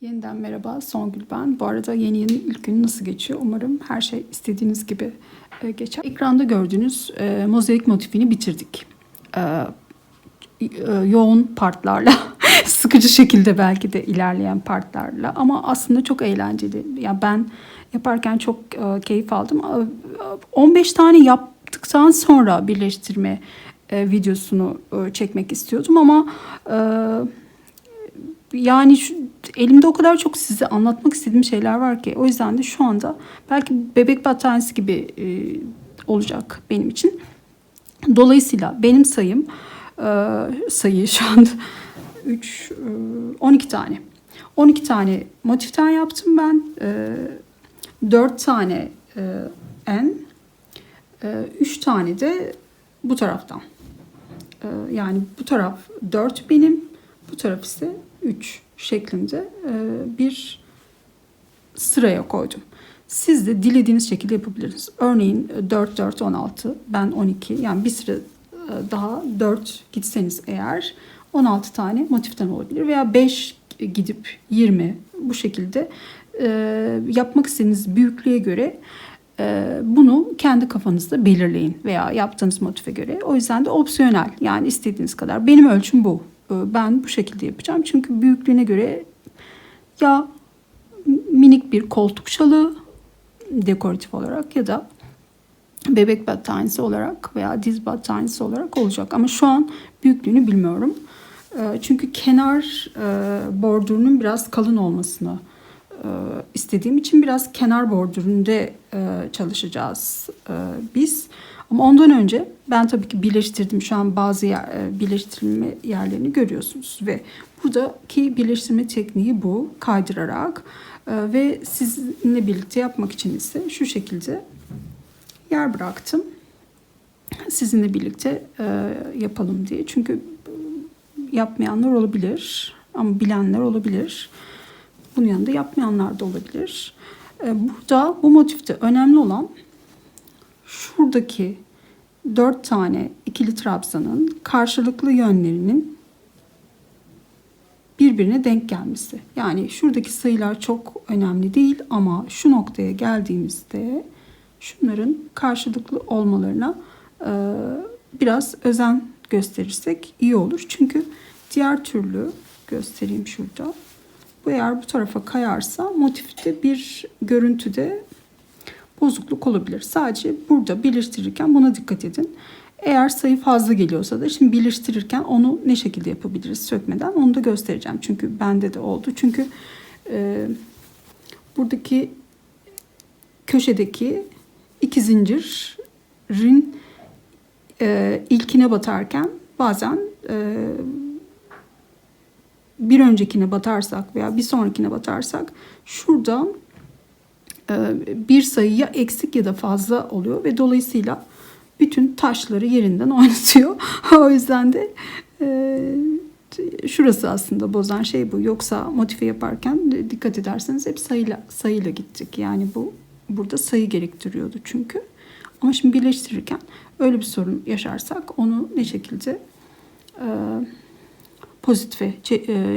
Yeniden merhaba Songül ben. Bu arada yeni yılın ilk günü nasıl geçiyor? Umarım her şey istediğiniz gibi e, geçer. Ekranda gördüğünüz e, mozaik motifini bitirdik. E, e, yoğun partlarla, sıkıcı şekilde belki de ilerleyen partlarla ama aslında çok eğlenceli. Ya ben yaparken çok e, keyif aldım. E, 15 tane yaptıktan sonra birleştirme e, videosunu e, çekmek istiyordum ama e, yani şu, elimde o kadar çok size anlatmak istediğim şeyler var ki o yüzden de şu anda belki bebek battaniyesi gibi e, olacak benim için. Dolayısıyla benim sayım e, sayı şu anda 3 e, 12 tane. 12 tane motiften yaptım ben. E, 4 tane e, en, 3 tane de bu taraftan. E, yani bu taraf 4 benim, bu taraf ise 3 şeklinde e, bir sıraya koydum. Siz de dilediğiniz şekilde yapabilirsiniz. Örneğin 4, 4, 16, ben 12 yani bir sıra e, daha 4 gitseniz eğer 16 tane motiften olabilir veya 5 gidip 20 bu şekilde e, yapmak istediğiniz büyüklüğe göre bunu kendi kafanızda belirleyin veya yaptığınız motife göre. O yüzden de opsiyonel yani istediğiniz kadar. Benim ölçüm bu. E, Ben bu şekilde yapacağım çünkü büyüklüğüne göre ya minik bir koltuk şalı dekoratif olarak ya da bebek battaniyesi olarak veya diz battaniyesi olarak olacak. Ama şu an büyüklüğünü bilmiyorum. E, Çünkü kenar e, bordürünün biraz kalın olmasını istediğim için biraz kenar bordüründe çalışacağız e, biz. Ama ondan önce ben tabii ki birleştirdim. Şu an bazı yer, e, birleştirme yerlerini görüyorsunuz ve buradaki birleştirme tekniği bu kaydırarak e, ve sizinle birlikte yapmak için ise şu şekilde yer bıraktım. Sizinle birlikte e, yapalım diye. Çünkü yapmayanlar olabilir ama bilenler olabilir. Bunun yanında yapmayanlar da olabilir. Burada bu motifte önemli olan şuradaki dört tane ikili trabzanın karşılıklı yönlerinin birbirine denk gelmesi. Yani şuradaki sayılar çok önemli değil ama şu noktaya geldiğimizde şunların karşılıklı olmalarına e, biraz özen gösterirsek iyi olur. Çünkü diğer türlü göstereyim şurada. Bu eğer bu tarafa kayarsa motifte bir görüntüde bozukluk olabilir. Sadece burada birleştirirken buna dikkat edin. Eğer sayı fazla geliyorsa da şimdi birleştirirken onu ne şekilde yapabiliriz sökmeden onu da göstereceğim. Çünkü bende de oldu. Çünkü e, buradaki köşedeki iki zincirin e, ilkine batarken bazen e, bir öncekine batarsak veya bir sonrakine batarsak şuradan bir sayı ya eksik ya da fazla oluyor ve dolayısıyla bütün taşları yerinden oynatıyor. o yüzden de e, şurası aslında bozan şey bu. Yoksa motife yaparken dikkat ederseniz hep sayıyla sayıyla gittik. Yani bu burada sayı gerektiriyordu çünkü. Ama şimdi birleştirirken öyle bir sorun yaşarsak onu ne şekilde e, pozitife e,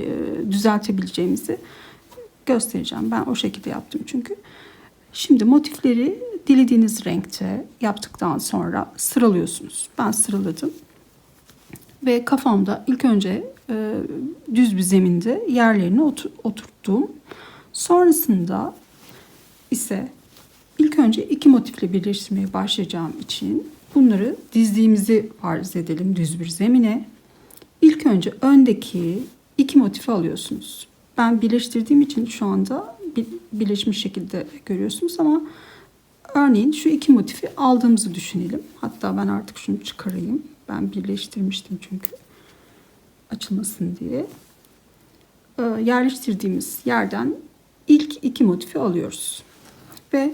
düzeltebileceğimizi göstereceğim. Ben o şekilde yaptım çünkü. Şimdi motifleri dilediğiniz renkte yaptıktan sonra sıralıyorsunuz. Ben sıraladım. Ve kafamda ilk önce e, düz bir zeminde yerlerini otur- oturttum. Sonrasında ise ilk önce iki motifle birleştirmeye başlayacağım için bunları dizdiğimizi farz edelim düz bir zemine. İlk önce öndeki iki motifi alıyorsunuz. Ben birleştirdiğim için şu anda birleşmiş şekilde görüyorsunuz ama örneğin şu iki motifi aldığımızı düşünelim. Hatta ben artık şunu çıkarayım. Ben birleştirmiştim çünkü açılmasın diye. Ee, yerleştirdiğimiz yerden ilk iki motifi alıyoruz. Ve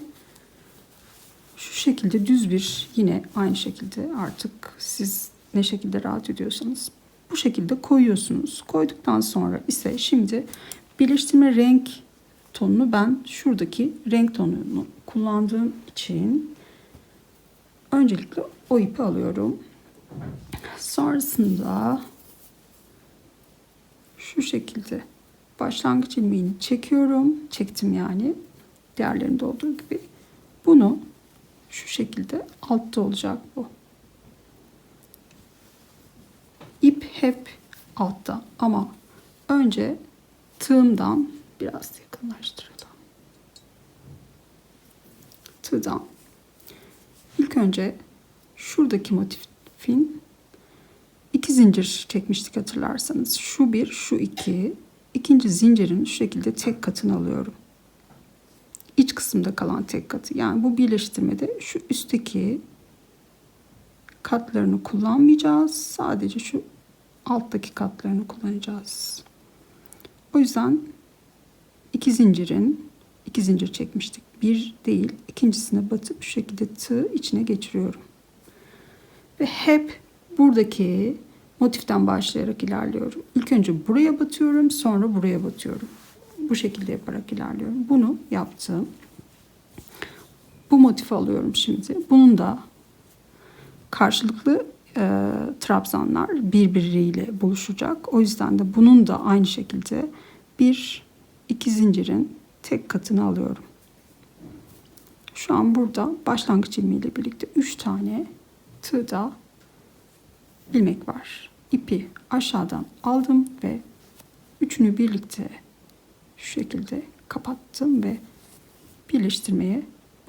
şu şekilde düz bir yine aynı şekilde artık siz ne şekilde rahat ediyorsanız bu şekilde koyuyorsunuz. Koyduktan sonra ise şimdi birleştirme renk tonunu ben şuradaki renk tonunu kullandığım için öncelikle o ipi alıyorum. Sonrasında şu şekilde başlangıç ilmeğini çekiyorum. Çektim yani. Diğerlerinde olduğu gibi. Bunu şu şekilde altta olacak bu. İp hep altta ama önce tığımdan biraz yakınlaştıralım. Tığdan ilk önce şuradaki motifin iki zincir çekmiştik hatırlarsanız. Şu bir, şu iki. İkinci zincirin şu şekilde tek katını alıyorum. İç kısımda kalan tek katı. Yani bu birleştirmede şu üstteki katlarını kullanmayacağız. Sadece şu alttaki katlarını kullanacağız. O yüzden iki zincirin iki zincir çekmiştik. Bir değil, ikincisine batıp şu şekilde tığ içine geçiriyorum. Ve hep buradaki motiften başlayarak ilerliyorum. İlk önce buraya batıyorum, sonra buraya batıyorum. Bu şekilde yaparak ilerliyorum. Bunu yaptım. Bu motifi alıyorum şimdi. Bunun da karşılıklı e, trabzanlar birbiriyle buluşacak. O yüzden de bunun da aynı şekilde bir iki zincirin tek katını alıyorum. Şu an burada başlangıç ilmeğiyle birlikte 3 tane tığda ilmek var. İpi aşağıdan aldım ve üçünü birlikte şu şekilde kapattım ve birleştirmeye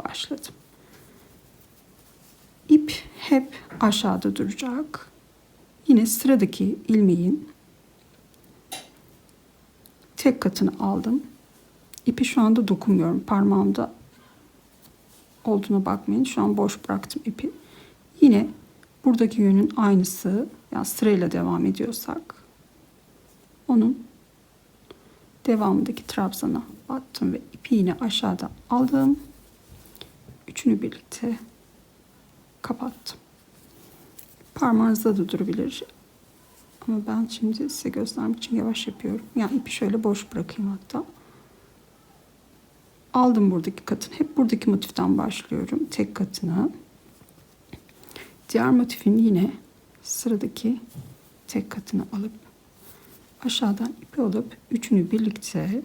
başladım. İp hep aşağıda duracak. Yine sıradaki ilmeğin tek katını aldım. İpi şu anda dokunmuyorum. Parmağımda olduğuna bakmayın. Şu an boş bıraktım ipi. Yine buradaki yönün aynısı. Yani sırayla devam ediyorsak onun devamındaki trabzana battım ve ipi yine aşağıda aldım. Üçünü birlikte kapattım. Parmağınızda da durabilir. Ama ben şimdi size göstermek için yavaş yapıyorum. Yani ipi şöyle boş bırakayım hatta. Aldım buradaki katını. Hep buradaki motiften başlıyorum. Tek katını. Diğer motifin yine sıradaki tek katını alıp aşağıdan ipi alıp üçünü birlikte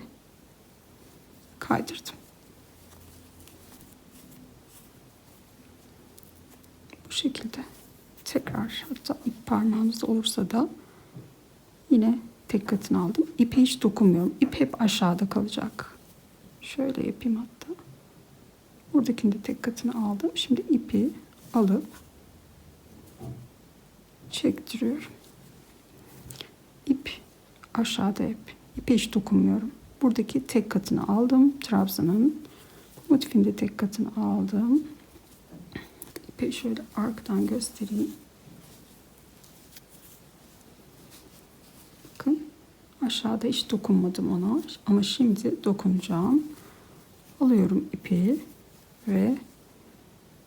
kaydırdım. Bu şekilde tekrar hatta ip parmağınız olursa da yine tek katını aldım. İpe hiç dokunmuyorum. İp hep aşağıda kalacak. Şöyle yapayım hatta. Buradakini de tek katını aldım. Şimdi ipi alıp çektiriyorum. İp aşağıda hep. İpe hiç dokunmuyorum. Buradaki tek katını aldım. Trabzanın motifinde tek katını aldım. İpi şöyle arkadan göstereyim. Bakın aşağıda hiç dokunmadım ona. Ama şimdi dokunacağım. Alıyorum ipi ve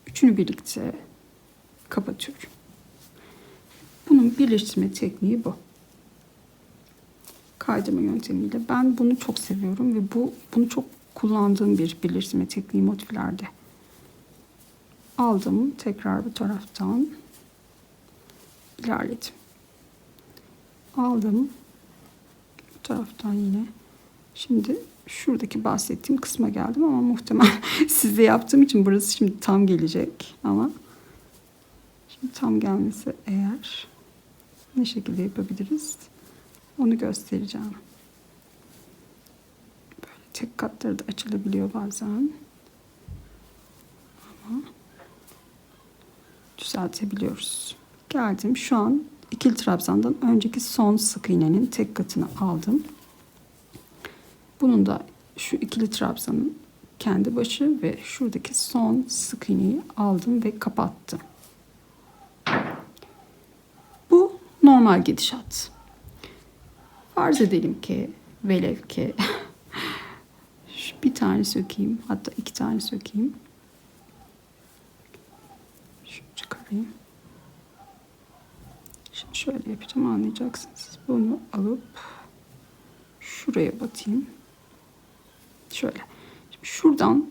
üçünü birlikte kapatıyorum. Bunun birleştirme tekniği bu. Kaydırma yöntemiyle. Ben bunu çok seviyorum ve bu bunu çok kullandığım bir birleştirme tekniği motiflerde. Aldım tekrar bu taraftan ilerledim. Aldım taraftan yine. Şimdi şuradaki bahsettiğim kısma geldim ama muhtemel sizde yaptığım için burası şimdi tam gelecek ama şimdi tam gelmesi eğer ne şekilde yapabiliriz onu göstereceğim. Böyle tek katları da açılabiliyor bazen. Ama düzeltebiliyoruz. Geldim. Şu an ikili trabzandan önceki son sık iğnenin tek katını aldım. Bunun da şu ikili trabzanın kendi başı ve şuradaki son sık iğneyi aldım ve kapattım. Bu normal gidişat. Farz edelim ki velev ki şu bir tane sökeyim hatta iki tane sökeyim. Şunu çıkarayım. Şöyle yapacağım anlayacaksınız. Bunu alıp şuraya batayım. Şöyle. Şimdi şuradan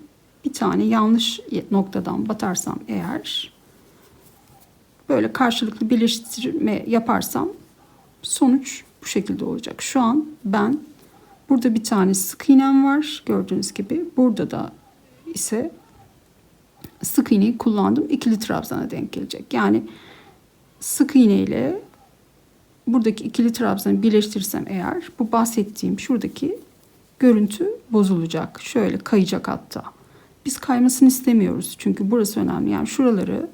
bir tane yanlış noktadan batarsam eğer böyle karşılıklı birleştirme yaparsam sonuç bu şekilde olacak. Şu an ben Burada bir tane sık iğnem var gördüğünüz gibi. Burada da ise sık iğneyi kullandım. İkili trabzana denk gelecek. Yani sık iğne ile buradaki ikili trabzanı birleştirirsem eğer bu bahsettiğim şuradaki görüntü bozulacak. Şöyle kayacak hatta. Biz kaymasını istemiyoruz. Çünkü burası önemli. Yani şuraları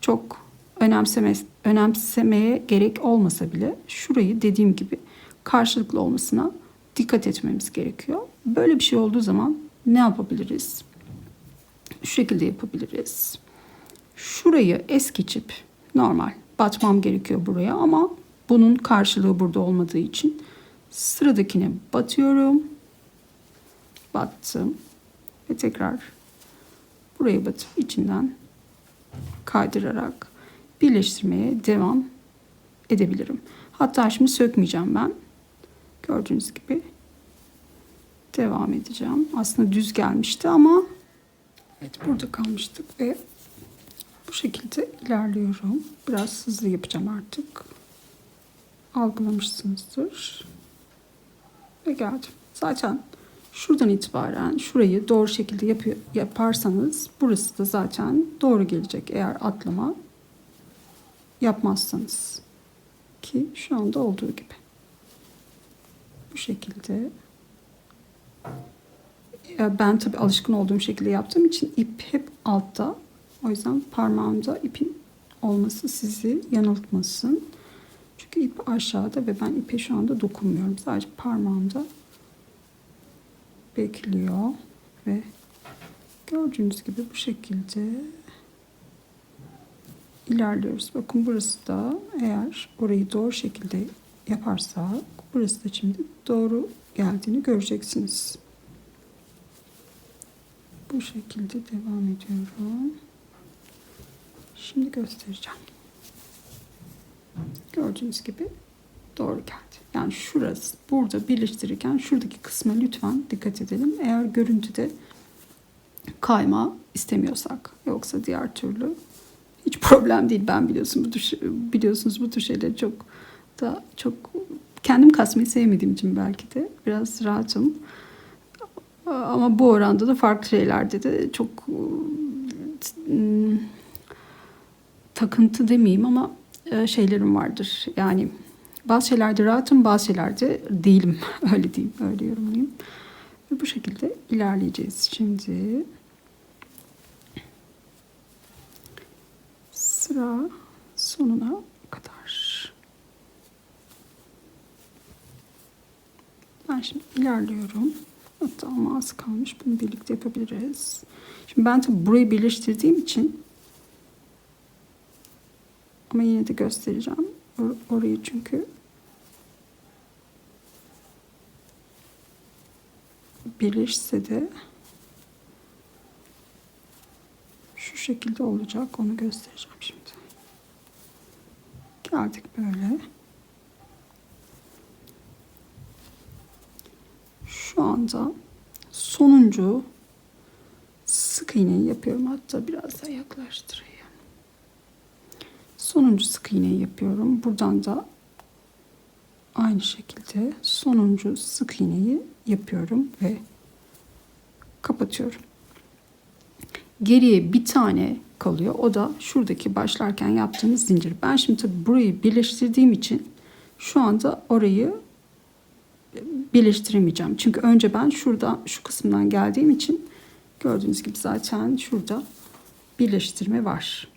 çok önemseme, önemsemeye gerek olmasa bile şurayı dediğim gibi karşılıklı olmasına dikkat etmemiz gerekiyor. Böyle bir şey olduğu zaman ne yapabiliriz? Şu şekilde yapabiliriz. Şurayı es geçip normal batmam gerekiyor buraya ama bunun karşılığı burada olmadığı için sıradakine batıyorum. Battım ve tekrar buraya batıp içinden kaydırarak birleştirmeye devam edebilirim. Hatta şimdi sökmeyeceğim ben. Gördüğünüz gibi devam edeceğim. Aslında düz gelmişti ama evet burada kalmıştık ve bu şekilde ilerliyorum. Biraz hızlı yapacağım artık. Algılamışsınızdır. Ve geldim. Zaten şuradan itibaren şurayı doğru şekilde yapıyor, yaparsanız burası da zaten doğru gelecek eğer atlama yapmazsanız. Ki şu anda olduğu gibi. Bu şekilde ben tabi alışkın olduğum şekilde yaptığım için ip hep altta. O yüzden parmağımda ipin olması sizi yanıltmasın. Çünkü ip aşağıda ve ben ipe şu anda dokunmuyorum. Sadece parmağımda bekliyor ve gördüğünüz gibi bu şekilde ilerliyoruz. Bakın burası da eğer orayı doğru şekilde yaparsak burası da şimdi doğru geldiğini göreceksiniz. Bu şekilde devam ediyorum. Şimdi göstereceğim. Gördüğünüz gibi doğru geldi. Yani şurası burada birleştirirken şuradaki kısma lütfen dikkat edelim. Eğer görüntüde kayma istemiyorsak yoksa diğer türlü hiç problem değil. Ben biliyorsun bu tür, biliyorsunuz bu tür şeyleri çok da çok kendim kasmayı sevmediğim için belki de biraz rahatım. Ama bu oranda da farklı şeylerde de çok ıı, takıntı demeyeyim ama e, şeylerim vardır. Yani bazı şeylerde rahatım, bazı şeylerde değilim. Öyle diyeyim, öyle yorumlayayım. Ve bu şekilde ilerleyeceğiz şimdi. Sıra sonuna kadar. Ben şimdi ilerliyorum. Hatta ama az kalmış. Bunu birlikte yapabiliriz. Şimdi ben tabii burayı birleştirdiğim için ama yine de göstereceğim. Or orayı çünkü birleşse de şu şekilde olacak. Onu göstereceğim şimdi. Geldik böyle. Şu anda sonuncu sık iğneyi yapıyorum. Hatta biraz daha yaklaştırayım. Sonuncu sık iğneyi yapıyorum. Buradan da aynı şekilde sonuncu sık iğneyi yapıyorum ve kapatıyorum. Geriye bir tane kalıyor. O da şuradaki başlarken yaptığımız zincir. Ben şimdi tabii burayı birleştirdiğim için şu anda orayı birleştiremeyeceğim. Çünkü önce ben şurada şu kısımdan geldiğim için gördüğünüz gibi zaten şurada birleştirme var.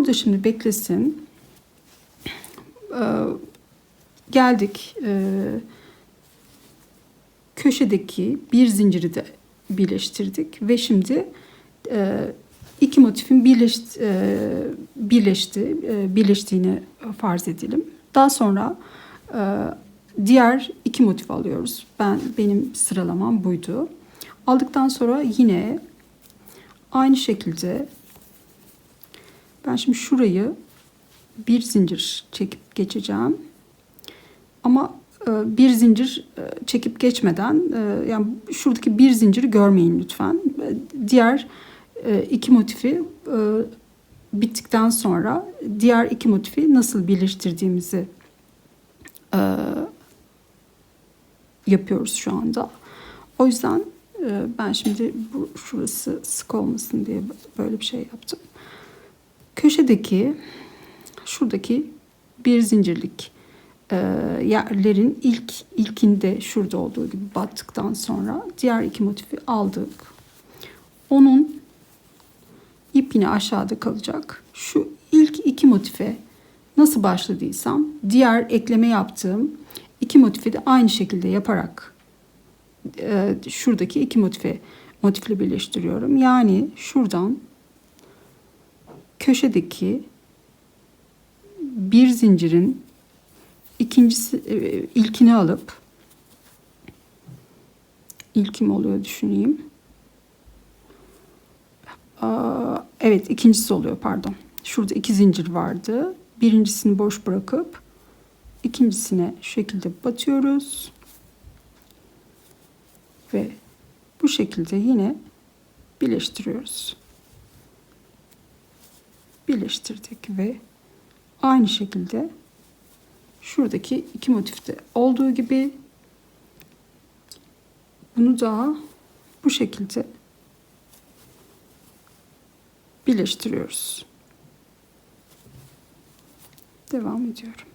Burada şimdi beklesin. Ee, geldik. Ee, köşedeki bir zinciri de birleştirdik ve şimdi e, iki motifin birleş, e, birleşti, e, birleştiğini farz edelim. Daha sonra e, diğer iki motif alıyoruz. Ben benim sıralamam buydu. Aldıktan sonra yine aynı şekilde ben şimdi şurayı bir zincir çekip geçeceğim. Ama e, bir zincir e, çekip geçmeden e, yani şuradaki bir zinciri görmeyin lütfen. Diğer iki motifi bittikten sonra diğer iki motifi nasıl birleştirdiğimizi yapıyoruz şu anda. O yüzden ben şimdi bu şurası sık olmasın diye böyle bir şey yaptım. Köşedeki şuradaki bir zincirlik e, yerlerin ilk ilkinde şurada olduğu gibi battıktan sonra diğer iki motifi aldık. Onun ipini aşağıda kalacak. Şu ilk iki motife nasıl başladıysam diğer ekleme yaptığım iki motifi de aynı şekilde yaparak e, şuradaki iki motife motifle birleştiriyorum. Yani şuradan köşedeki bir zincirin ikincisi e, ilkini alıp ilkim oluyor düşüneyim. Evet ikincisi oluyor pardon. Şurada iki zincir vardı. Birincisini boş bırakıp ikincisine şu şekilde batıyoruz. Ve bu şekilde yine birleştiriyoruz. Birleştirdik ve aynı şekilde şuradaki iki motifte olduğu gibi bunu da bu şekilde birleştiriyoruz. Devam ediyorum.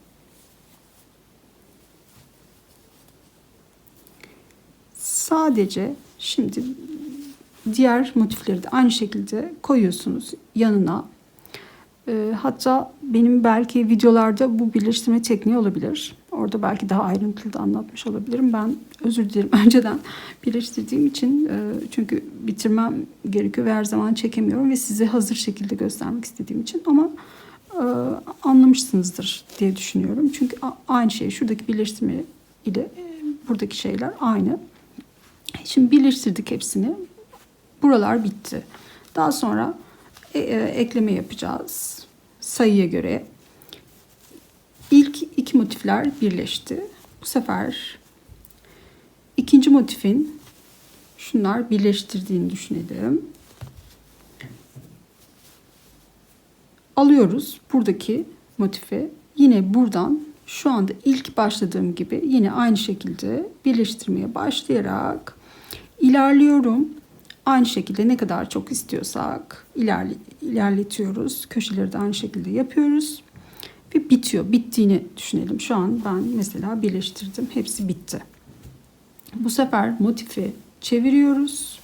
Sadece şimdi diğer motifleri de aynı şekilde koyuyorsunuz yanına. Ee, hatta benim belki videolarda bu birleştirme tekniği olabilir. Orada belki daha ayrıntılı da anlatmış olabilirim. Ben özür dilerim önceden birleştirdiğim için e, çünkü bitirmem gerekiyor ve her zaman çekemiyorum ve size hazır şekilde göstermek istediğim için ama e, anlamışsınızdır diye düşünüyorum. Çünkü aynı şey şuradaki birleştirme ile e, buradaki şeyler aynı. Şimdi birleştirdik hepsini. Buralar bitti. Daha sonra e, e, ekleme yapacağız. Sayıya göre. İlk iki motifler birleşti. Bu sefer ikinci motifin şunlar birleştirdiğini düşünelim. Alıyoruz buradaki motifi. Yine buradan şu anda ilk başladığım gibi yine aynı şekilde birleştirmeye başlayarak ilerliyorum. Aynı şekilde ne kadar çok istiyorsak ilerle, ilerletiyoruz. Köşeleri de aynı şekilde yapıyoruz. Ve bitiyor. Bittiğini düşünelim. Şu an ben mesela birleştirdim. Hepsi bitti. Bu sefer motifi çeviriyoruz.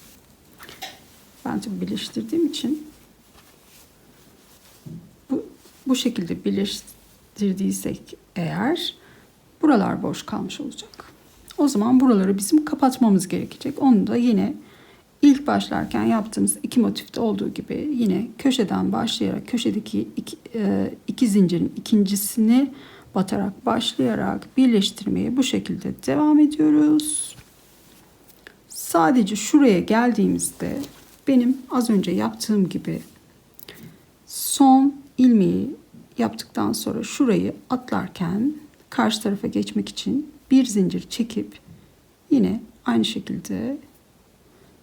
Ben tabii birleştirdiğim için bu, bu şekilde birleştirdiysek eğer buralar boş kalmış olacak. O zaman buraları bizim kapatmamız gerekecek. Onu da yine ilk başlarken yaptığımız iki motifte olduğu gibi yine köşeden başlayarak köşedeki iki, e, iki zincirin ikincisini batarak başlayarak birleştirmeye bu şekilde devam ediyoruz. Sadece şuraya geldiğimizde benim az önce yaptığım gibi son ilmeği yaptıktan sonra şurayı atlarken karşı tarafa geçmek için bir zincir çekip yine aynı şekilde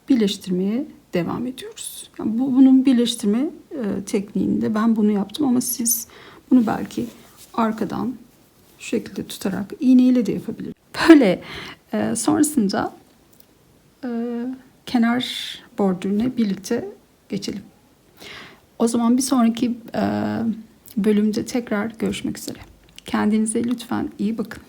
birleştirmeye devam ediyoruz. Yani bu bunun birleştirme e, tekniğinde ben bunu yaptım ama siz bunu belki arkadan şu şekilde tutarak iğneyle de yapabilirsiniz. Böyle e, sonrasında e, kenar bordürüne birlikte geçelim. O zaman bir sonraki e, bölümde tekrar görüşmek üzere. Kendinize lütfen iyi bakın.